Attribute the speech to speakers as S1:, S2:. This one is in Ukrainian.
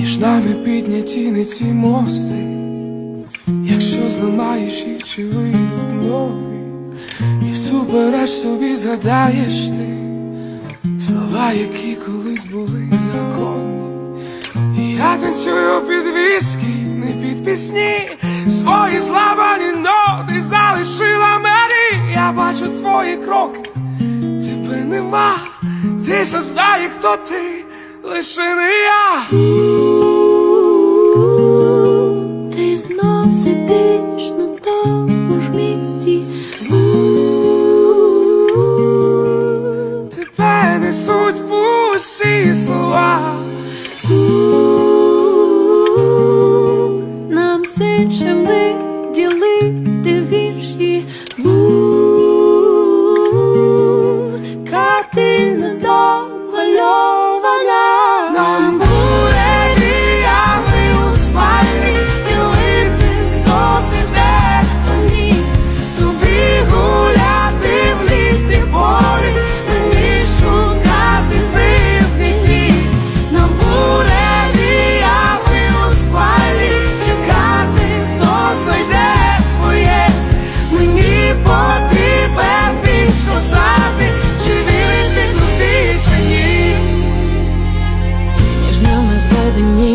S1: Між нами підняті не ці мости, якщо зламаєш їх, чи вийдуть нові, і всупереч собі згадаєш ти слова, які колись були законні. І я танцюю під віскі, не під пісні, свої зламані ноти залишила мені. Я бачу твої кроки, тебе нема, ти ж знає, хто ти, лише не я. 不思索啊。мені.